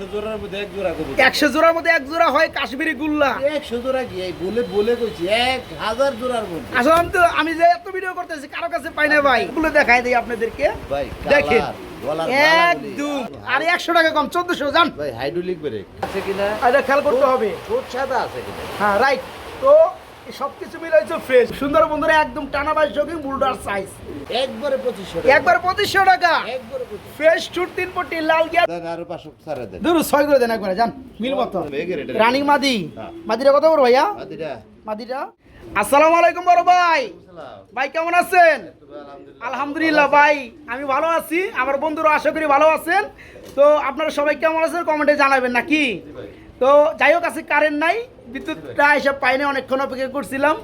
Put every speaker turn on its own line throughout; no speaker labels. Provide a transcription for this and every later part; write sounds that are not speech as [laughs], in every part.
একশো জোড়ার মধ্যে এক জোড়া কবুতর
একশো জোড়ার মধ্যে এক জোড়া হয় কাশ্মীরি গুল্লা।
একশো জোড়া কি? এই বলে বলে কইছি এক হাজার জোড়ার মধ্যে।
আসলে আমি তো আমি যে এত ভিডিও করতেছি কারও কাছে পাই না ভাই। এগুলো দেখাই দিই আপনাদেরকে।
ভাই
দেখেন। একদম। আর একশো টাকা কম চোদ্দশো জান
ভাই হাইড্রোলিক ব্রেক আছে কিনা?
এটা খেয়াল করতে হবে।
ঠোঁট সাদা আছে কিনা?
হ্যাঁ রাইট তো এই সব কিছু মিলে হচ্ছে ফ্রেশ সুন্দর বন্ধুরা একদম টানা বাইশ যোগী বুলডার সাইজ
একবারে পঁচিশশো
একবার পঁচিশশো টাকা। ফ্রেশ চুট তিন পট্টি লাল গিয়া
আরও পাঁচশো দেন।
ধরু ছয় করে দেন একবারে জান মিল মতো। রানিং মাদি।
হ্যাঁ।
মাদিটা কত বড় ভাইয়া?
আদিরা
মাদিটা। আসসালামু আলাইকুম বড় ভাই। ভাই কেমন আছেন? আলহামদুলিল্লাহ। ভাই আমি ভালো আছি। আমার বন্ধুরা আশা করি ভালো আছেন। তো আপনারা সবাই কেমন আছেন? কমেন্টে জানাবেন নাকি? তো যাই হোক আছে কারেন্ট নাই বিদ্যুৎটা এসব পাইনি অনেকক্ষণ অপেক্ষা করছিলাম।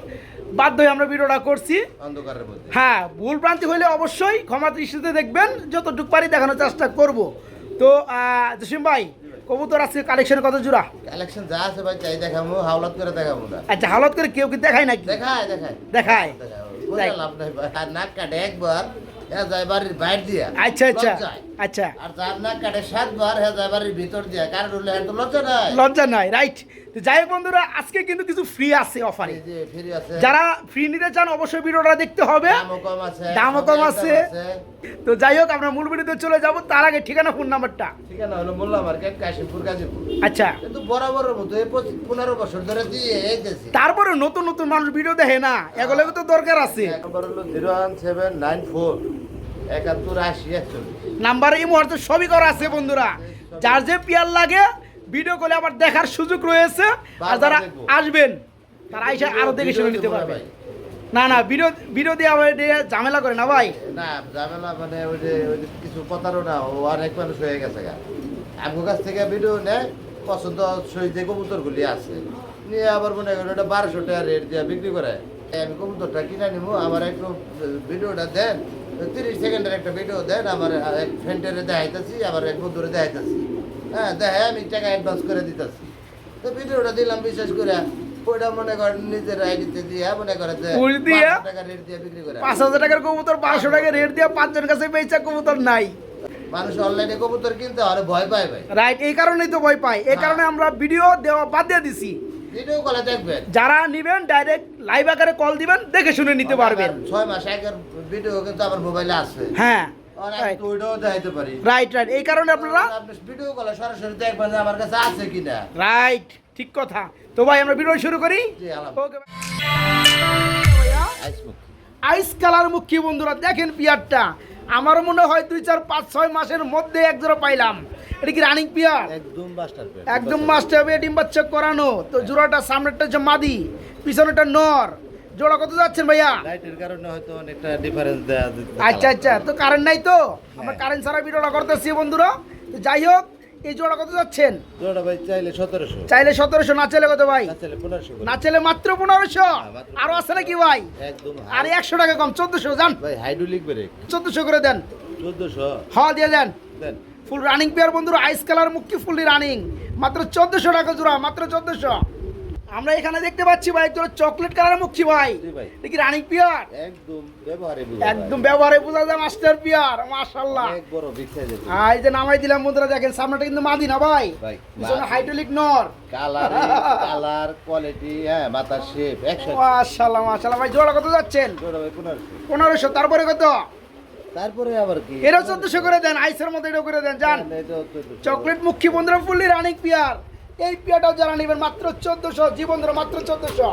বাধ্য হয়ে আমরা ভিডিওটা করছি। হ্যাঁ ভুল ভ্রান্তি হলে অবশ্যই ক্ষমা দৃষ্টিতে দেখবেন যতটুকু পারি দেখানোর চেষ্টা করব। তো জসিম ভাই কবুতর আজকে কালেকশন কত জোড়া?
কালেকশন যা আছে ভাই চাই দেখাবো হাওলাত করে দেখাবো না।
আচ্ছা হালত করে কেউ কি দেখায় নাকি?
দেখায় দেখায়।
দেখায়।
দেখায় লাভ নাই নাক কাটে একবার। বাড়ির বাইর দিয়া।
আচ্ছা আচ্ছা। আচ্ছা।
আর যার নাক কাটে সাতবার হ্যাঁ যায় বাড়ির ভিতর দিয়া। কারণ লজ্জা নাই।
লজ্জা নাই রাইট। যাই হোক বন্ধুরা আজকে কিন্তু কিছু ফ্রি আছে অফারে যারা ফ্রি নিতে চান অবশ্যই ভিডিওটা দেখতে হবে।
দামও কম আছে
তো যাই হোক আমরা মূল ভিডিওতে চলে যাব। তার আগে ঠিকানা ফোন নাম্বারটা
ঠিকানা হলো মোল্লা মার্কেট কাশিমপুর গাজীপুর।
আচ্ছা।
কিন্তু বরাবরের মতো এই পনেরো বছর ধরে দিয়ে এইতেছি
তারপরে নতুন নতুন মানুষ ভিডিও দেখে না। এগুলো তো দরকার আছে।
একবার হলো zero one seven nine four একাত্তর আশি একচল্লিশ।
নাম্বার এই মুহূর্তে সবই করা আছে বন্ধুরা। যার যে পিয়ার লাগে ভিডিও কলে আবার দেখার সুযোগ রয়েছে। আর যারা আসবেন তারা এসে আরও দেখে শুনে নিতে পারবে। না না ভিডিও ভিডিও দিয়ে আবার ঝামেলা করে না ভাই?
না ঝামেলা মানে ওই যে ওই যে কিছু প্রতারণা ও অনেক মানুষ হয়ে গেছে গা। আমার কাছ থেকে ভিডিও নেয় পছন্দ সই যে কবুতরগুলি আছে। নিয়ে আবার মনে করেন ওটা বারোশো টাকা রেট দিয়ে বিক্রি করে। আমি কবুতরটা কিনে নিবো আমার একটু ভিডিওটা দেন তিরিশ সেকেন্ডের একটা ভিডিও দেন আমার এক ফ্রেন্ডের দেখাইতেছি আবার এক বন্ধুরে দেখাইতেছি। হ্যাঁ দেখে আমি টাকা অ্যাডভান্স করে দিতেছি। তো ভিডিওটা দিলাম বিশেষ করে মনে করেন নিজের আইডিতে দিয়ে মনে করে যে
ওই দিয়া?
500 টাকা রেট দিয়ে বিক্রি করে।
পাঁচ হাজার টাকার কবুতর বারোশো টাকা রেট দিয়ে পাঁচজন কাছে পেয়েছে কবুতর নাই।
মানুষ অনলাইনে কবুতর কিনতে আরে ভয় পায় ভাই।
রাইট এই কারণেই তো ভয় পাই এই কারণে আমরা ভিডিও দেওয়া বাদ দিয়ে দিছি।
ভিডিও কলে দেখবেন।
যারা নিবেন ডাইরেক্ট লাইভ আকারে কল দিবেন দেখে শুনে নিতে পারবেন।
ছয় মাস আগের ভিডিও কিন্তু আমার মোবাইলে আছে।
হ্যাঁ। রাইট রাইট এই কারণে আপনারা
ভিডিও কলে সরাসরি দেখবেন আমার কাছে আছে কিনা।
রাইট ঠিক কথা। তো ভাই আমরা ভিডিও শুরু করি? আইস কালার মুখী বন্ধুরা। দেখেন পিয়ারটা। আমার মনে হয় দুই চার পাঁচ ছয় মাসের মধ্যে এক জোড়া পাইলাম। এটা কি রানিং পিয়ার
একদম মাস্টার
একদম মাস্টার হবে ডিম বাচ্চা করানো। তো জোড়াটা সামনেরটা হচ্ছে মাদি পিছনেরটা নর। জোড়া কত যাচ্ছেন ভাইয়া?
লাইটের কারণে হয়তো অনেকটা ডিফারেন্স দেয়া
আচ্ছা আচ্ছা তো কারেন্ট নাই তো? আমরা কারেন্ট ছাড়া ভিডিওটা করতেছি বন্ধুরা। তো যাই হোক এই জোড়া কত যাচ্ছেন?
জোড়া ভাই চাইলে সতেরোশো।
চাইলে সতেরোশো না চাইলে কত ভাই?
চাইলে পনেরোশো
না চাইলে মাত্র পনেরোশো?
মাত্র
আরও আছে নাকি ভাই?
একদম
আর একশো টাকা কম চোদ্দশো যান।
ভাই হাইড্রোলিক ব্রেক
চোদ্দশো করে দেন।
চোদ্দশো।
হ দিয়ে দেন।
দেন।
ফুল রানিং পেয়ার বন্ধুরা আইস কালার মুক্তি ফুললি রানিং মাত্র চোদ্দশো টাকা জোড়া মাত্র চোদ্দশো। আমরা এখানে দেখতে পাচ্ছি ভাই তোর চকলেট কালার মুখি ভাই। দেখি রানিং পিয়ার।
একদম ব্যবহারে বুঝা
একদম ব্যবহারে বোঝা যায় মাস্টার পিয়ার মাশাল্লাহ
অনেক বড় বিগ সাইজের
আর এই যে নামাই দিলাম বন্ধুরা দেখেন সামনেটা কিন্তু মাদি না ভাই?
ভাই
পিছনে হাইড্রোলিক নর।
কালার কালার কোয়ালিটি হ্যাঁ মাথার শেপ একশো
মাশাল্লাহ মাশাল্লাহ ভাই জোড়া কত যাচ্ছেন?
জোড়া ভাই পনেরোশো।
পনেরোশো তারপরে কত?
তারপরে আবার কি?
এটাও চোদ্দশো করে দেন আইসের মতো এটাও করে দেন যান।
না, এটাও চোদ্দশো।
চকলেট মুখী বন্ধুরা ফুললি রানিং পিয়ার এই পিয়ারটাও যারা নেবেন মাত্র চোদ্দশো জীবনরা মাত্র চোদ্দশো।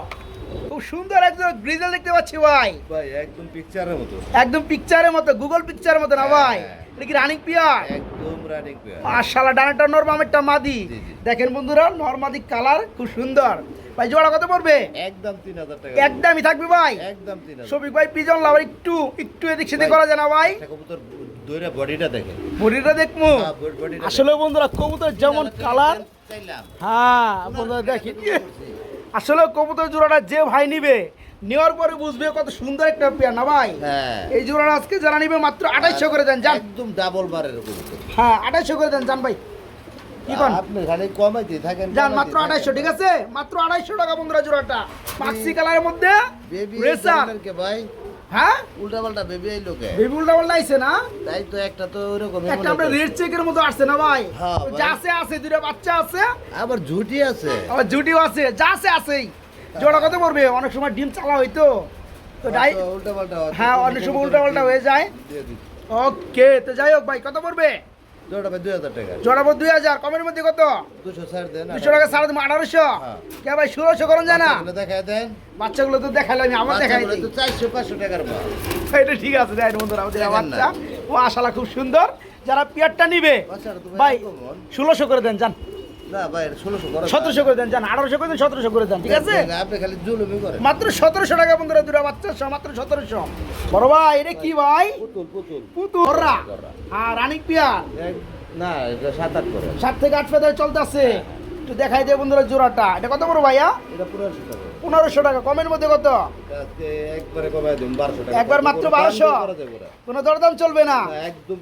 খুব সুন্দর একজন গ্রিজেল দেখতে পাচ্ছি ভাই।
ভাই একদম পিকচারের মতো।
একদম পিকচারের মতো গুগল পিকচারের মতো না ভাই?
হ্যাঁ।
এটা কি রানিং পিয়ার
একদম রানিং পেয়ার
মাশাআল্লাহ ডানাটা নর বামেরটা মাদি। দেখেন বন্ধুরা নর মাদি কালার খুব সুন্দর। ভাই জোড়া কত পড়বে?
একদম তিন হাজার টাকা।
একদমই থাকবে ভাই।
একদম তিন হাজার।
ভাই পিজন লাভার একটু একটু এদিক সেদিক করা যায় না ভাই?
কবুতর দইরা বডিটা দেখে
বডিটা দেখব।
হ্যাঁ,
আসলে বন্ধুরা কবুতর যেমন কালার হ্যাঁ দেখি আসলে কবুতর জোড়াটা যে ভাই নিবে নেওয়ার পরে বুঝবে কত সুন্দর একটা পেয়ার না ভাই?
হ্যাঁ।
এই জোড়াটা আজকে যারা নিবে মাত্র আঠাইশশো করে দেন যান।
একদম ডাবল বারের
হ্যাঁ আঠাইশশো করে দেন যান ভাই। কি
আপনি খালি কমাইতে থাকেন
যান মাত্র আঠাইশশো ঠিক আছে? মাত্র আঠাইশশো টাকা বন্ধুরা জোড়াটা। পাক্সি কালারের মধ্যে
ভাই?
হ্যাঁ?
উল্টা পাল্টা বেবি এই লোকে
বেবি উল্টা পাল্টা আইছে না?
তাই তো একটা তো ওরকম
একটা আমরা রেড চেকের মতো আসছে না ভাই?
হ্যাঁ,
যা আছে আছে দুটো বাচ্চা আছে।
আবার ঝুটি আছে।
আবার ঝুটিও আছে যা আছে আছেই জোড়া কত পড়বে? অনেক সময় ডিম চালা হইতো। তো ডাই
উল্টা পাল্টা
হ্যাঁ অনেক সময় উল্টা পাল্টা হয়ে যায়। ওকে তো যাই হোক ভাই কত পড়বে?
জোড়া দুই হাজার টাকা।
জোড়া দুই হাজার কমের মধ্যে কত?
দুশো ছাড় দেন
দুশো টাকা সাড়ে তুমি আঠারোশো?
হ্যাঁ।
কে ভাই ষোলোশো করুন জানা?
বাচ্চাগুলো দেন।
বাচ্চাগুলো তো দেখালাম আমি আমার দেখাই
বাচ্চাগুলো তো চারশো পাঁচশো টাকার মাল।
এটা ঠিক আছে দেখ বন্ধুরা আমাদের বাচ্চা। ও আশালা খুব সুন্দর। যারা পিয়ারটা নিবে ভাই ষোলোশো করে দেন যান। সতেরোশো করে দেন যান আঠারোশো করে দেন সতেরোশো করে দেন ঠিক আছে?
আপনি খালি জুলুমি করেন।
মাত্র সতেরোশো টাকা বন্ধুরা দুটা বাচ্চা মাত্র সতেরোশো। বড় ভাই এটা কি ভাই?
পুতুল পুতুল।
পুতুরা আর রানিক পিয়ার?
না সাত আট করে।
সাত থেকে আট ফেদায় চলতেছে একটু দেখাই দিয়ে বন্ধুরা জোড়াটা। এটা কত বড় ভাইয়া?
এটা পনেরোশো টাকা।
কমের মধ্যে কত?
একবারে দিন বারোশো
মাত্র
কোনো
দরদাম চলবে না।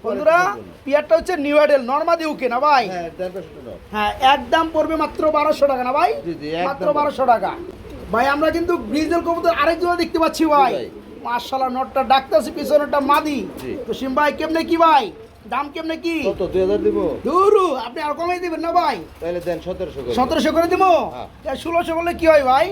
বন্ধুরা পিয়ারটা হচ্ছে নিউ আইডেল নর্মাদি উকে না ভাই?
হ্যাঁ
হ্যাঁ একদম পড়বে মাত্র বারোশো টাকা না ভাই? মাত্র বারোশো টাকা। ভাই আমরা কিন্তু ব্রিজেল কবুতর আরেক জোড়া দেখতে পাচ্ছি ভাই। মার্শাল্লাহ নটটা ডাকতেছে পিছনেরটা মাদি। তো সিম ভাই কেমনে কি ভাই? দাম কেমনে কি?
কত? দুই হাজার দিব।
দুরু আপনি আর কমাই দিবেন না ভাই?
তাহলে দেন সতেরোশো করে।
সতেরোশো করে দিব?
হ্যাঁ।
ষোলোশো করলে কি হয় ভাই?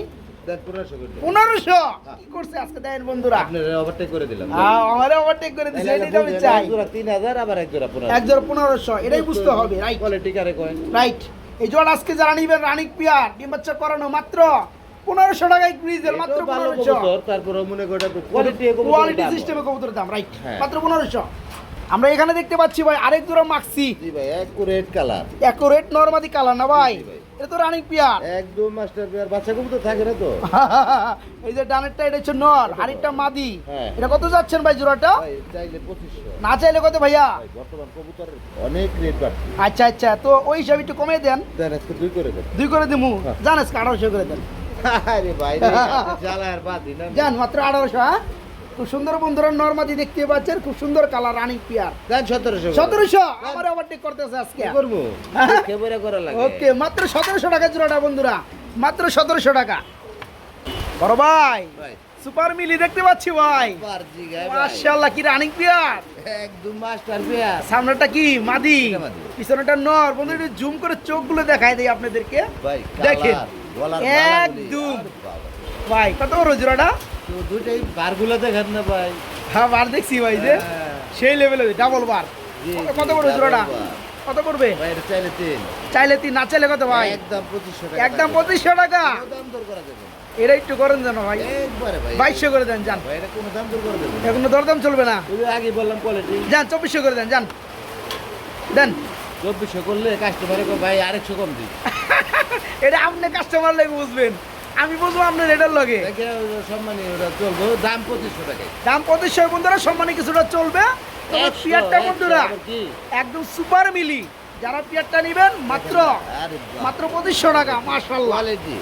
পনেরোশো হ্যাঁ।
কি করছে আজকে দেন বন্ধুরা?
ওভারটেক করে দিলাম।
আমারে ওভারটেক করে দিচ্ছে
তাহলে
এটাই আমি চাই।
তিন হাজার আবার এক জোড়া পনেরো
এক জোড়া পনেরোশো এটাই বুঝতে হবে রাইট
কোয়ালিটি কারে কয়েন
রাইট এই জোড় আজকে যারা নিবেন রানিক পিয়ার ডিম বাচ্চা করানো মাত্র পনেরোশো টাকায় গ্রিজেল মাত্র পনেরোশো।
তারপরে মনে করে কোয়ালিটি
কোয়ালিটি সিস্টেমে কবুতরের দাম রাইট
হ্যাঁ।
মাত্র পনেরোশো। আমরা এখানে দেখতে পাচ্ছি ভাই আরেক জোড়া মাক্সি
জি ভাই রেড কালার
অ্যাকুরেট নরমাদি কালার না ভাই? এটা তো রানিক পিয়ার
একদম মাস্টার পেয়ার বাচ্চা কবুতর থাকে না তো? [laughs]
এই যে ডানেরটা এটা হচ্ছে নর হাড়িটা মাদি।
হ্যাঁ।
এটা কত যাচ্ছেন ভাই জোড়াটা?
চাইলে
না চাইলে কত ভাইয়া?
বর্তমান কবুতরের অনেক রেট বাড়ছে।
আচ্ছা আচ্ছা তো ওই হিসাবে একটু কমে দেন।
দেন আজকে দুই করে দেন।
দুই করে দিমু?
হ্যাঁ।
করে দেন। [laughs]
আরে ভাই বাদ দিন
যান মাত্র আঠারোশো হ্যাঁ? খুব সুন্দর বন্ধুরা নর্মাদি দেখতে পাচ্ছেন খুব সুন্দর কালার রানিং পিয়ার
দেন সতেরোশো
সতেরোশো? আমার ওভারটেক করতেছে আজকে।
করব? লাগে।
ওকে মাত্র সতেরোশো টাকা জোড়াটা বন্ধুরা। মাত্র সতেরোশো টাকা। বড় ভাই সুপার মিলি দেখতে পাচ্ছি ভাই। মাশাআল্লাহ কি রানিং পিয়ার
একদম মাস্টার
সামনেটা কি? মাদি। পিছনেটা নর। বন্ধু একটু জুম করে চোখগুলো দেখাই দেই আপনাদেরকে। দেখেন। একদম। ভাই কত বড় জোড়াটা?
তো দুইটাই বারগুলো দেখেন না ভাই।
হ্যাঁ বার দেখছি ভাই যে।
হ্যাঁ।
সেই লেভেলে ডাবল বার। কত বড় জোড়াটা? কত পড়বে
চাইলে তিন।
চাইলে তিন না চাইলে কত ভাই?
একদম পঁচিশশো টাকা
একদম পঁচিশশো টাকা।
দাম দর করা যাবে
এটা একটু করেন যেন ভাই।
একবারে ভাই।
বাইশশো করে দেন যান।
এটা কোনো দাম দর করা যাবে
এখনও দরদাম চলবে না।
আগে বললাম কোয়ালিটি
যান চব্বিশশো করে দেন যান। দেন।
চব্বিশশো করলে কাস্টমারে ভাই আরেকশো কম দিই [laughs]
এটা আপনি কাস্টমার লাগে বুঝবেন। আমি বলব আপনার এটার লগে।
সম্মানী ওটা চলবো দাম পঁচিশশো টাকা
দাম পঁচিশশো বন্ধুরা সম্মানী কিছুটা চলবে। তবে পিয়ারটা বন্ধুরা একদম সুপার মিলি। যারা পিয়ারটা নেবেন মাত্র মাত্র পঁচিশশো টাকা
কোয়ালিটি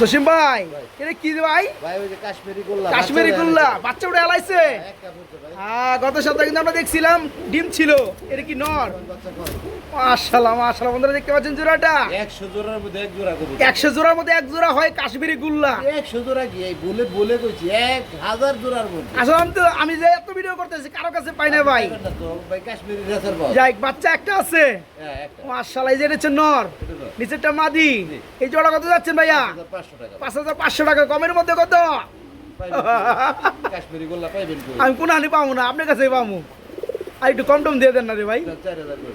জসিম ভাই। এটা কি ভাই?
কাশ্মীরি গোল্লা বাচ্চা
উঠে এলাইছে। হ্যাঁ গত সপ্তাহে কিন্তু আমরা দেখছিলাম ডিম ছিল এটা কি নর। মাশাল্লাহ মাশাল্লাহ বন্ধুরা দেখতে পাচ্ছেন জোড়াটা?
একশো জোড়ার মধ্যে এক জোড়া কবুতর।
একশো জোড়ার মধ্যে এক জোড়া হয় কাশ্মীরি গুল্লা।
একশো জোড়া কি? এই বলে বলে কইছি এক হাজার জোড়ার মধ্যে।
আসলে আমি তো আমি যে এত ভিডিও করতেছি কারও কাছে পাই না ভাই।
ভাই কাশ্মীরি রেসার
যাই বাচ্চা একটা আছে।
হ্যাঁ একটা।
মাশাল্লাহ এই যে এটা হচ্ছে নর। নিচেরটা মাদি। এই জোড়া কত যাচ্ছেন ভাইয়া? পাঁচ হাজার পাঁচশো টাকা কমের মধ্যে কত? আমি কোন আনি পাবো না আপনার কাছেই পাবো আর একটু কম টম দিয়ে দেন না রে ভাই।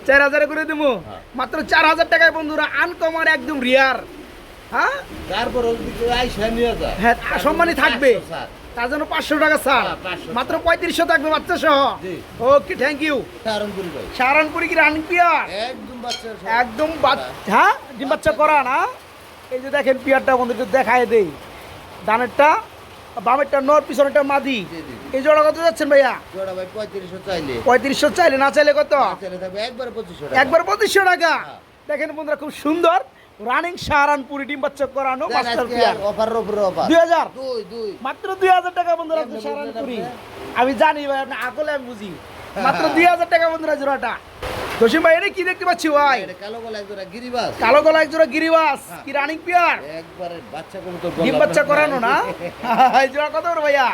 চার হাজার করে।
দেবো
হ্যাঁ।
মাত্র চার হাজার টাকায় বন্ধুরা আনকমন একদম রিয়ার হ্যাঁ?
তারপর যা
হ্যাঁ, সম্মানী থাকবে। তার জন্য পাঁচশো টাকা ছাড়
500
মাত্র পঁয়ত্রিশশো থাকবে বাচ্চা সহ। ওকে থ্যাংক ইউ
সাহারানপুরি
সারানপুরি কি রান পিয়ার
একদম বাচ্চা
হ্যাঁ? ডিম বাচ্চা করা না? এই যে দেখেন পিয়ারটা বন্ধু একটু দেখায় দেই। ডানেরটা বামেরটা নর পিছনেরটা মাদি। এই জোড়া কত যাচ্ছেন ভাইয়া?
জোড়া ভাই পঁয়ত্রিশশো চাইলে।
পঁয়ত্রিশশো চাইলে না চাইলে কত?
একবার পঁচিশশো
একবার পঁচিশশো টাকা।
হ্যাঁ।
দেখেন বন্ধুরা খুব সুন্দর। রানিং সাহারানপুরি ডিম বাচ্চা করানো মাস্টার পিয়ার
অফার উপরে অফার
দুই হাজার?
দুই দুই।
মাত্র দুই হাজার টাকা বন্ধুরা
কেমনে
সাহারানপুরি। আমি জানি ভাই আপনি আকলে আমি বুঝি। মাত্র দুই হাজার টাকা বন্ধুরা জোড়াটা। জসিম ভাই এটা কি দেখতে পাচ্ছি ভাই?
কালো গলা একজোড়া গিরিবাস।
কালো গলা গিরিবাস।
হ্যাঁ।
কি রানিং পিয়ার
একবারে বাচ্চা কবুতর
ডিম বাচ্চা করানো না? [laughs] এই জোড়া কত করে ভাইয়া?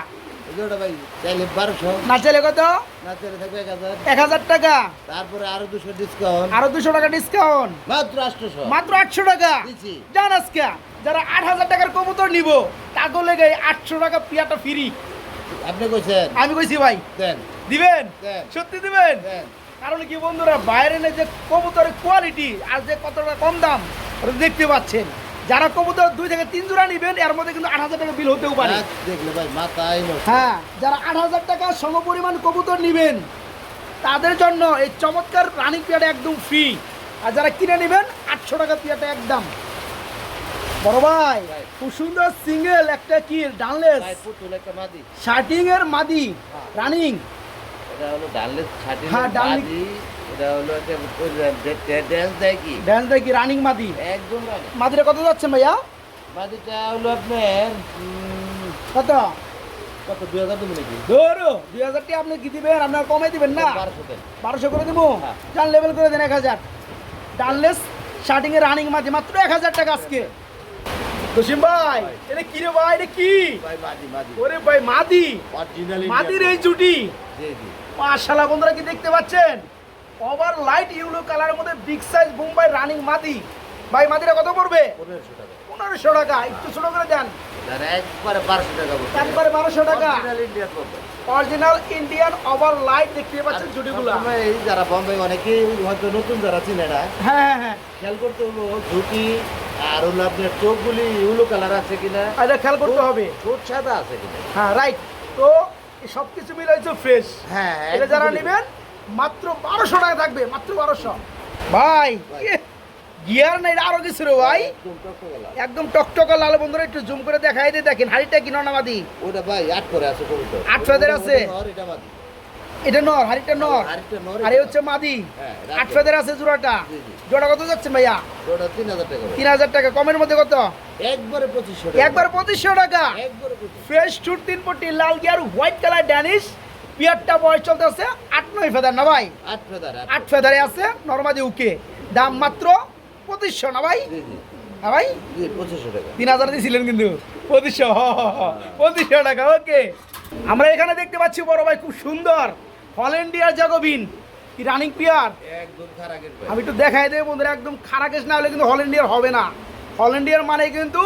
জোড়া ভাই চাইলে বারোশো।
না চাইলে কত?
না চাইলে থাকবে এক হাজার।
এক হাজার টাকা।
তারপরে আরও দুশো ডিসকাউন্ট
আরও দুশো টাকা ডিসকাউন্ট
মাত্র আটশোশো।
মাত্র আটশো টাকা।
দিচ্ছি।
জান আজকে যারা আট হাজার টাকার কবুতর নিব তাকে লেগে আটশো টাকা পিয়াটা ফ্রি
আপনি কইছেন?
আমি কইছি ভাই।
দেন।
দিবেন? সত্যি দিবেন? কারণ কি বন্ধুরা বাইরে যে কবুতরের কোয়ালিটি আর যে কতটা কম দাম ওটা দেখতে পাচ্ছেন। যারা কবুতর দুই থেকে তিন জোড়া নিবেন এর মধ্যে কিন্তু আট হাজার টাকা বিল হতেও পারে।
দেখলে ভাই মাথায়
হ্যাঁ যারা আট হাজার টাকা সমপরিমাণ কবুতর নেবেন তাদের জন্য এই চমৎকার রানিং পেয়াটা একদম ফ্রি আর যারা কিনে নেবেন আটশো টাকা পেয়াটা একদম। বড় ভাই। খুব সুন্দর সিঙ্গেল একটা কি ডানলেস। শার্টিং এর মাদি রানিং
এটা হলো ডাললেস ছাটি
হ্যাঁ, ডাললেস।
এটা হলো একটা ড্যান্স দেয় কি?
ড্যান্স দেখি রানিং মাদি।
একদম রানি
কত যাচ্ছেন ভাইয়া?
মাদিটা হলো আপনার
কত?
কত দুই হাজার দেবো নাকি?
ধরো দুই আপনি কি দিবেন? আপনার কমাই দিবেন না?
বারোশো
করে দেবো?
হ্যাঁ।
লেভেল করে দেন এক হাজার। ডানলেস রানিং মাদি মাত্র এক হাজার টাকা আজকে। জসিম ভাই এটা কি রে ভাই এটা কি?
ভাই মাদি মাদি।
ওরে ভাই মাদি।
অরিজিনাল
মাদির এই জুটি।
জি জি।
মাশাআল্লাহ বন্ধুরা কি দেখতে পাচ্ছেন? ওভার লাইট ইউলো কালারের মধ্যে বিগ সাইজ বোম্বাই রানিং মাদি। ভাই মাদিরা কত পড়বে?
পনেরোশো টাকা।
পনেরোশো টাকা একটু ছোট করে দেন।
একবারে বারোশো টাকা বলছে
একবারে বারোশো টাকা।
Original Indian
original Indian over light দেখতে পাচ্ছেন জুটিগুলো।
এই যারা বম্বে অনেকেই হয়তো নতুন যারা চিনে না
হ্যাঁ হ্যাঁ হ্যাঁ।
খেয়াল করতে হলো ঝুঁকি আর হলো আপনার চোখগুলি ইউলো কালার আছে কিনা?
এটা খেয়াল করতে হবে।
ঠোঁট সাদা আছে কিনা?
হ্যাঁ রাইট তো সব কিছু মিলে হচ্ছে ফ্রেশ
হ্যাঁ
এটা যারা নেবেন মাত্র বারোশো টাকা থাকবে মাত্র বারোশো। ভাই। গিয়ার নাই আরও কিছু রে ভাই।
একদম
টকটকা লাল। বন্ধুরা একটু জুম করে দেখাই দিয়ে দেখেন হাড়িটা কি ননামাদি?
ওটা ভাই আট করে আছে
আট ফেদের আছে?
এটা
নর হাড়িটা নর। আর হচ্ছে মাদি।
হ্যাঁ,
আট ফেদের আছে জোড়াটা। জোড়া কত যাচ্ছে ভাইয়া?
তিন হাজার টাকা
কমের মধ্যে কত?
একবারে পঁচিশশো
একবার পঁচিশশো টাকা। ফ্রেশ চুট তিন পট্টি লাল গিয়ার হোয়াইট কালার ড্যানিশ। পিয়ারটা বয়স চলতে আছে আট নয় ফেদার না ভাই?
আট ফেদার আট
আট ফেদারে আছে নর্মাদি উকে। দাম মাত্র পঁচিশশো না ভাই? ভাই?
পঁচিশশো টাকা।
তিন হাজার দিয়েছিলেন কিন্তু। পঁচিশশো পঁচিশশো টাকা ওকে। আমরা এখানে দেখতে পাচ্ছি বড় ভাই খুব সুন্দর হল্যান্ডিয়ার জাগোবিন কি রানিং
ভাই
আমি একটু দেখাই দেবো বন্ধুরা একদম খারাকেশ না হলে কিন্তু হল্যান্ডিয়ার হবে না। হল্যান্ডিয়ার মানে কিন্তু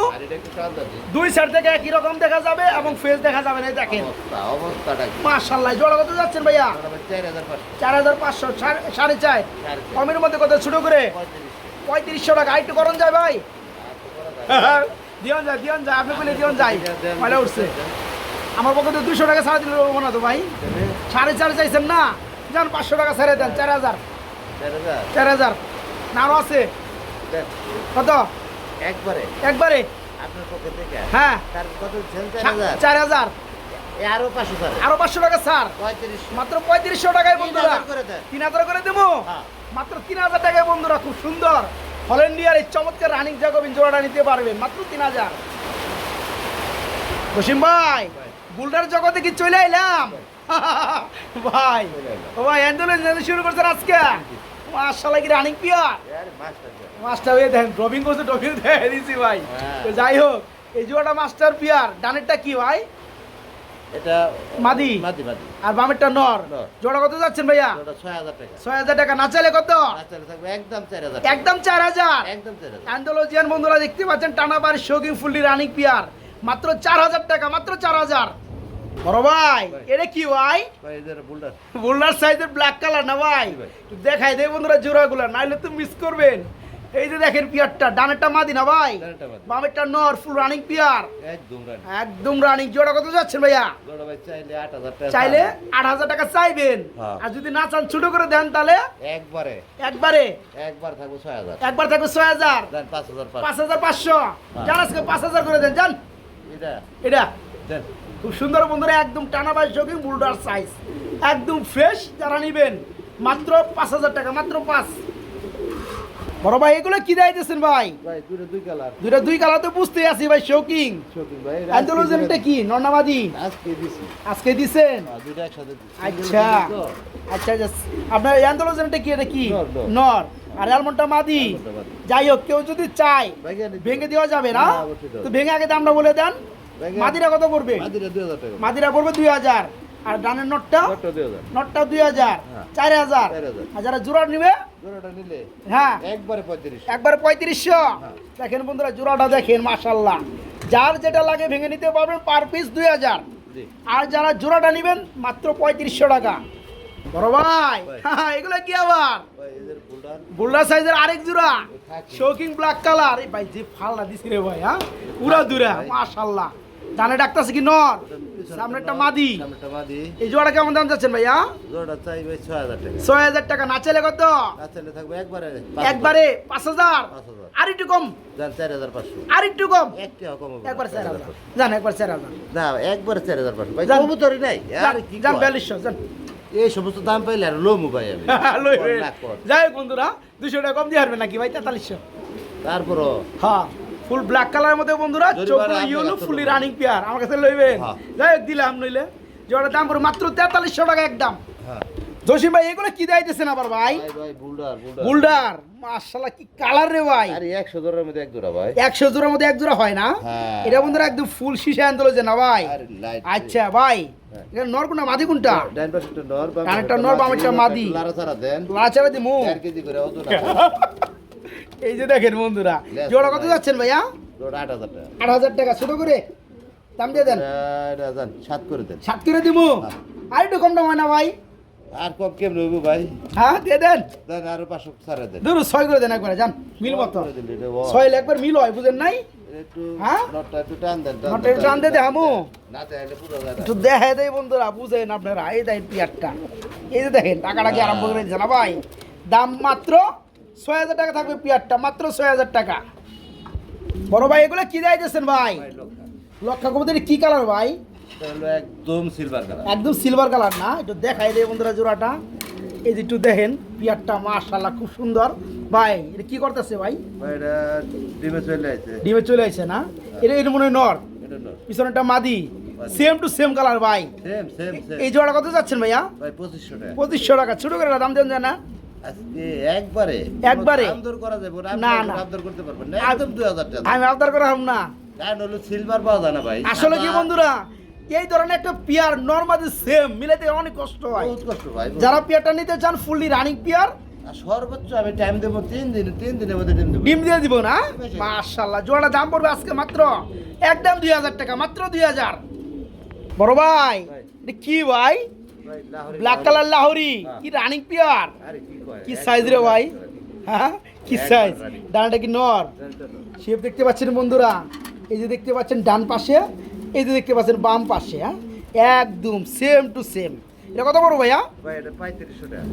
দুই সাইড থেকে একই রকম দেখা যাবে এবং ফেস দেখা যাবে না দেখেন। মার্শাল্লাহ জোড়া কত যাচ্ছেন ভাইয়া?
চার হাজার পাঁচশো।
সাড়ে চার। কমের মধ্যে কত ছোট করে?
পঁয়ত্রিশশো।
টাকা। একটু করণ যায় ভাই। [laughs] দিয়ন যায় দিয়ন যায় আপনি বলে দিয়ন যায়। ময়লা উঠছে। আমার পক্ষে তো দুশো টাকা ছাড়া দিলে না তো ভাই। সাড়ে চার চাইছেন না? যান পাঁচশো টাকা ছেড়ে দেন চার হাজার।
চার হাজার?
চার হাজার। না আরও আছে কত?
একবারে?
একবারে?
আপনার পক্ষে থেকে?
হ্যাঁ।
তার কত চার হাজার। আরও পাঁচশো
আরও পাঁচশো টাকা
পঁয়ত্রিশশো
মাত্র পঁয়ত্রিশশো টাকায়
তিন
বন্ধুরা
হাজার
তিন হাজার করে দেবো?
হ্যাঁ।
মাত্র তিন হাজার টাকায় বন্ধুরা খুব সুন্দর। হল্যান্ডিয়ার এই চমৎকার রানিং জাগবিন জোড়াটা নিতে পারবেন। মাত্র তিন হাজার। ভাই
ভাই।
বুলডার জগতে কি চলে এলাম? ভাই ও ভাই শুরু করছেন আজকে। মাশাআল্লাহ কি রানিং
মাস্টার
হয়ে দেখেন ড্রপিং করছে ড্রপিং দেখে দিছি ভাই।
হ্যাঁ।
তো যাই হোক এই জোড়াটা মাস্টার পিয়ার ডানেরটা কি ভাই?
এটা
মাদি?
মাদি মাদি।
আর বামেরটা নর। জোড়া কত যাচ্ছেন ভাইয়া?
ছয় হাজার টাকা।
ছয় হাজার টাকা না চাইলে কত?
একদম চার হাজার
একদম চার হাজার।
একদম চার হাজার।
অ্যান্ডোলজিয়ান বন্ধুরা দেখতে পাচ্ছেন টানাবার শৌকিং ফুল্লি রানিং পিয়ার মাত্র চার হাজার টাকা মাত্র চার হাজার। বড় ভাই
ভাই।
এটা কি ভাই?
ভাই এদের বুলডার
বোল্ডার সাইজের ব্ল্যাক কালার না ভাই?
জি ভাই।
একটু দেখাই দেয় বন্ধুরা জোড়াগুলো নাইলে তো মিস করবেন। এই যে দেখেন পিয়ারটা ডানেরটা মাদি না ভাই? বামেরটা নর ফুল রানিং পিয়ার।
একদম
একদম রানিং জোড়া কত যাচ্ছেন ভাইয়া?
চাইলে আট হাজার টাকা
চাইবেন।
হ্যাঁ।
আর যদি না চান ছোট করে দেন তাহলে?
একবারে।
একবারে?
একবার থাকব ছয় হাজার।
একবার থাকবে ছয় হাজার।
পাঁচ হাজার পাঁচ
পাঁচ হাজার পাঁচশো। জান আজকে পাঁচ হাজার করে দেন জান।
এটা।
খুব সুন্দর বন্ধুরা একদম টানা বাস জগিং বুলডার সাইজ একদম ফ্রেশ যারা নিবেন মাত্র পাঁচ হাজার টাকা মাত্র পাঁচ। বড় ভাই এগুলো কি দিতেছেন ভাই?
ভাই দুই কালার
দুইটা দুই কালার তো বুঝতে আছি ভাই শৌকিং
ভাই
অ্যান্থোলজিনটা কি? নর্নামাদি
আজকে দিছি।
আজকে দিছেন?
হ্যাঁ, দুইটা একসাথে
আচ্ছা। আচ্ছা আচ্ছা। আপনার অ্যান্থোলজিনটা কি এটা কি।
নর।
আর মাদি। যাই হোক কেউ যদি চায় ভেঙে দেওয়া যাবে না।
হ্যাঁ,
তো ভেঙে আগে দামটা বলে দেন মাদিরা কত করবে?
মাদিরা হাজার
পড়বে দুই হাজার। আর ডানের নটটা?
হাজার।
নটটা দুই হাজার।
হ্যাঁ।
চার হাজার।
4,000
আর যারা জোড়া নিবে?
নিলে
হ্যাঁ।
একবারে পঁয়ত্রিশ।
একবারে পঁয়ত্রিশশো।
হ্যাঁ।
দেখেন বন্ধুরা জোড়াটা দেখেন মাশাল্লাহ যার যেটা লাগে ভেঙে নিতে পারবেন পার পিস দুই হাজার। আর যারা জোড়াটা নেবেন মাত্র পঁয়ত্রিশশো টাকা। বড় ভাই এগুলো কি আবার? বোল্ডার সাইজের আরেক জোড়া। শৌকিং ব্ল্যাক কালার ভাই যে ফালনা দিছি রে ভাই হ্যাঁ উড়া দুরা মাশাল্লাহ ডানে ডাকতাছে কি নর? সামনে একটা মাদি। এই জোড়া কেমন দাম যাচ্ছেন ভাইয়া?
জোড়াটা চাই ভাই ছয় হাজার টাকা।
ছয় হাজার টাকা। না চাইলে কত?
আচ্ছা থাকবে একবারে।
একবারে পাঁচ হাজার?
পাঁচ
আর একটু কম?
যান চার হাজার পাঁচশো।
আর একটু কম?
একটি কম
একবার চার হাজার যান একবার চার হাজার।
না একবারে চার হাজার পাঁচশো। ভাই
যান।
কবুতরই নাই।
যান? বিয়াল্লিশশো যান।
এই সমস্ত দাম পাইলে আর লোমু ভাই আমি।
যাই হোক বন্ধুরা দুশো টাকা কম দিয়ে হারবেন নাকি ভাই? তেতাল্লিশশো।
তারপরও?
হ্যাঁ ফুল ব্ল্যাক কালারের মধ্যে বন্ধুরা
যদি
চোখ ইয়েলো ফুলি রানিং পেয়ার আমার কাছে লইবেন। যাই হোক দিলাম নইলে। যেটা দাম পড়ে মাত্র তেতাল্লিশশো টাকা একদম। জসিম ভাই এগুলো কি দিতেছেন আবার ভাই?
বুলডার বুলডার
বুলডার কি কালার রে ভাই।
আরে একশো জোড়ার মধ্যে এক জোড়া ভাই।
একশো জোড়ার মধ্যে এক জোড়া হয় না?
হ্যাঁ।
এটা বন্ধুরা একদম ফুল শিশা আন্দোলন না ভাই? আচ্ছা ভাই। এটা নর কোনটা? মাদি কোনটা?
ডান পাশে নর
ডান নর, একটা মাদি।
দেন
দিমু
কেজি করে ওজন
এই যে দেখেন বন্ধুরা জোড়া কত যাচ্ছেন ভাইয়া?
জোড়া আট হাজার টাকা।
আট হাজার টাকা ছোট করে। দাম দিয়ে দেন।
এটা করে দেন।
করে দিবো
হ্যাঁ।
আর একটু কম দাম হয় না ভাই?
আর কম হইব ভাই?
হ্যাঁ দিয়ে দেন।
দেন আরও পাঁচশো ছাড়া দেন।
ছয় করে দেন একবারে যান মিল মতো।
করে দিলে
ছয় একবার মিল হয় বুঝেন নাই?
একটু
দেখে দেয় বন্ধুরা বুঝেন আপনারা এই দেখেন পিয়ারটা। এই যে দেখেন টাকাটা কি আরম্ভ করে না ভাই? দাম মাত্র ছয় হাজার টাকা থাকবে পিয়ারটা মাত্র ছয় হাজার টাকা। বড় ভাই এগুলো কি দিয়েছেন ভাই?
লক্ষা।
কি কালার ভাই?
একদম সিলভার কালার
একদম সিলভার কালার না? একটু দেখাই দেয় বন্ধুরা জোড়াটা। এই যে একটু দেখেন পিয়ারটা মাশাল্লাহ খুব সুন্দর। ভাই এটা কি করতেছে ভাই?
এটা ডিমে চলে আছে
ডিমে চলে না? এটা এটা মনে হয় নর। পিছনেরটা মাদি। সেম টু সেম কালার ভাই। এই জোড়া কত যাচ্ছেন ভাইয়া?
ভাই পঁচিশশো টাকা।
পঁচিশশো টাকা। ছোট করে দাম দেন
একবারে।
একবারে?
করা যাবে না করতে পারবেন না। একদম দুই হাজার টাকা।
আমি আবদার করা হব না।
কারণ হলো সিলভার পাওয়া যায় না ভাই।
আসলে কি বন্ধুরা? এই ধরনের একটা পিয়ার নর্মালি সেম মিলাতে অনেক কষ্ট হয়।
বহুত কষ্ট ভাই
যারা পিয়ারটা নিতে চান ফুললি রানিং পিয়ার।
সর্বোচ্চ আমি টাইম দেবো তিন দিন তিন দিনের মধ্যে ডিম দেবো।
ডিম দিয়ে দিব না?
বেশি।
মাশাল্লাহ জোড়া দাম পড়বে আজকে মাত্র একদম দুই হাজার টাকা মাত্র দুই হাজার। বড় ভাই। কি ভাই? Black colour Lahori.
হ্যাঁ।
কি রানিং পিয়ার?
আরে কি
সাইজ রে ভাই? হ্যাঁ? কি সাইজ। ডানাটা কি নর? শেপ দেখতে পাচ্ছেন বন্ধুরা। এই যে দেখতে পাচ্ছেন ডান পাশে এই যে দেখতে পাচ্ছেন বাম পাশে হ্যাঁ? একদম সেম টু সেম এটা কত বড় ভাইয়া?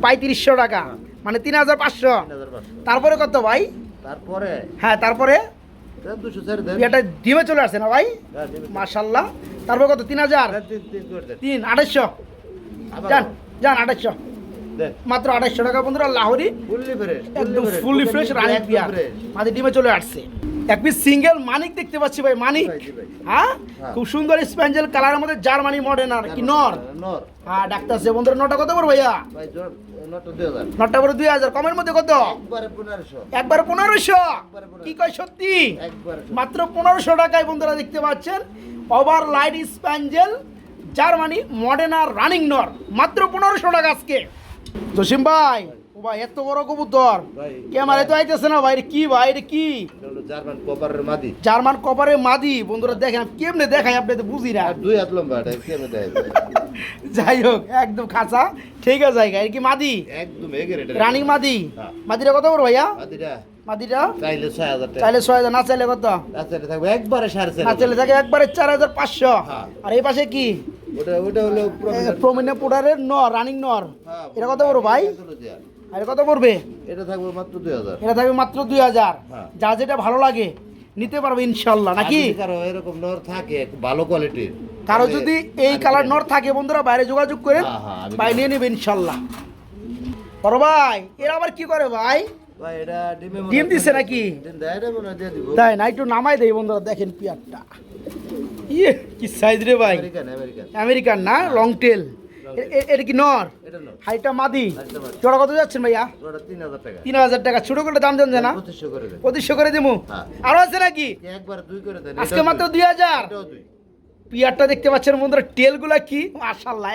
পঁয়ত্রিশশো টাকা।
মানে তিন হাজার পাঁচশো। তারপরে কত ভাই?
তারপরে?
হ্যাঁ তারপরে? এটা ডিমে চলে আসছে না ভাই?
হ্যাঁ,
মাশাল্লাহ। তারপর কত? তিন হাজার?
তিন
আড়াইশো যান যান আড়াইশো মাত্র আড়াইশো টাকা বন্ধুরা লাহোরি। একদম ফুললি ফ্রেশ রানিং পিয়ার মাঝে ডিমে চলে আসছে। এক পিস সিঙ্গেল মানিক দেখতে পাচ্ছি ভাই মানিক। হ্যাঁ
হ্যাঁ।
খুব সুন্দর স্প্যাঞ্জেল কালারের মধ্যে জার্মানি মডেল আর কি নর।
নর
হ্যাঁ ডাক্তার সে বন্ধুরা নটা কত বড় ভাইয়া?
ভাই নটা
বড় দুই হাজার। কমের মধ্যে কত?
একবারে পনেরোশো।
কি কয় সত্যি?
একবারে
মাত্র পনেরোশো টাকায় বন্ধুরা দেখতে পাচ্ছেন ওভার লাইট স্প্যাঞ্জেল জার্মানি মডেনার রানিং নর। মাত্র পনেরোশো টাকা আজকে। জসিম ভাই ভাই এত বড় কবুতর। ক্যামেরায় তো আইতেছে না ভাই কি ভাই এটা কি?
জার্মান কপারের মাদি।
জার্মান কপারের মাদি। বন্ধুরা দেখেন কেমনে দেখাই আপনি তো বুঝি না।
দুই হাত লম্বা এটা কেমন [laughs]
যাই হোক একদম খাঁচা। ঠিক আছে জায়গা। এটা কি মাদি?
একদম
রানিং মাদি?
হ্যাঁ।
মাদিটা কত বড় ভাইয়া?
মাদিটা।
মাদিটা?
চাইলে ছয় হাজার টাকা।
চাইলে ছয় হাজার না চাইলে কত?
এটা থাকবে একবারে সাড়ে চার
না চাইলে থাকে একবারে চার হাজার পাঁচশো।
হ্যাঁ।
আর এই পাশে কি?
ওটা ওটা হলো prominent।
প্রমিনে পোডারের নর রানিং নর।
হ্যাঁ,
এটা কত বড় ভাই। আর কত পড়বে?
এটা থাকবে মাত্র দুই হাজার।
এটা থাকবে মাত্র দুই হাজার।
হ্যাঁ।
যা যেটা ভালো লাগে নিতে পারবে ইনশাল্লাহ নাকি?
কারও এরকম নর থাকে ভালো কোয়ালিটির
কারও যদি এই কালার নর থাকে বন্ধুরা বাইরে যোগাযোগ করেন
হ্যাঁ, হ্যাঁ,
ভাই নিয়ে নেবে ইনশাল্লাহ। বড় ভাই এরা আবার কি করে ভাই?
ডিমে
দিছে নাকি? তাই না একটু নামাই দেয় বন্ধুরা দেখেন পিয়ারটা। ইয়ে কি সাইজ রে ভাই?
আমেরিকান
না লং টেল এটা কি নর? হাইটা মাদি? জোড়া কত যাচ্ছেন ভাইয়া?
তিন হাজার টাকা।
তিন হাজার টাকা। ছোট করে দাম দেন না
পঁচিশশো করে দেন।
পঁচিশশো করে দেবো
হ্যাঁ।
আরও আছে নাকি?
একবার দুই করে দেন
আজকে মাত্র
দুই।
দুই হাজার। পিয়ারটা দেখতে পাচ্ছেন বন্ধুরা টেলগুলা কি?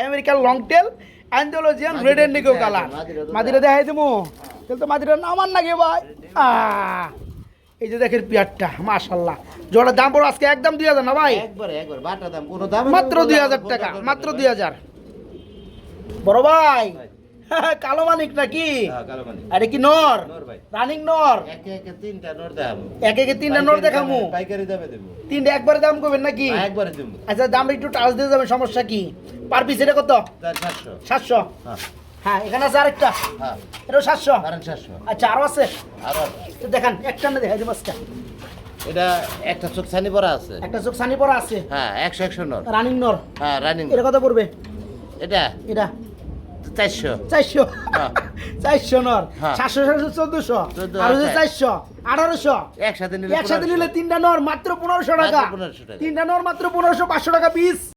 আমেরিকার long tail Andalusian red and Nicco colour
মাদিরা তো
মাদিরা দেখাই দেবো তাহলে তো মাদিরা নামান নাকি ভাই? এই যে দেখেন পিয়ারটা জোড়ার দাম পড়ো আজকে একদম দুই হাজার না ভাই? মাত্র দুই হাজার টাকা মাত্র দুই হাজার। বড় ভাই। [laughs] কালো মানিক নাকি? আরে কি নর?
নর
রানিং নর?
একে একে তিনটা
এক একে তিনটা নর দেখামু
পাইকারি দামে দেবো।
তিনটা একবারে দাম করবেন নাকি?
একবারে দেবো।
আচ্ছা দাম একটু টাচ দিয়ে যাবে সমস্যা কি? পার পিস এটা কত?
সাতশো। হ্যাঁ।
হ্যাঁ এখানে আছে আরেকটা।
হ্যাঁ।
সাতশো? আচ্ছা আরও আছে? আরও দেখান একটা না দেখাই দেবো আজকে।
এটা একটা চোখ ছানি পরা আছে।
একটা চোখ সানি পরা আছে?
হ্যাঁ একশো একশো নট
রানিং নর?
হ্যাঁ রানিং
এটা কত পড়বে?
এটা
এটা
চারশো
চারশো
হ্যাঁ। [laughs]
চারশো নর
হ্যাঁ।
সাতশো সাতশো চোদ্দশো
চোদ্দ,
আর হচ্ছে
আচ্ছা।
চারশো আঠারোশো
একসাথে নিলে
একসাথে। নিলে তিনটা নর মাত্র পনেরোশো টাকা
মাত্র 1500 টাকা।
তিনটা নর মাত্র পনেরোশো পাঁচশো টাকা পিস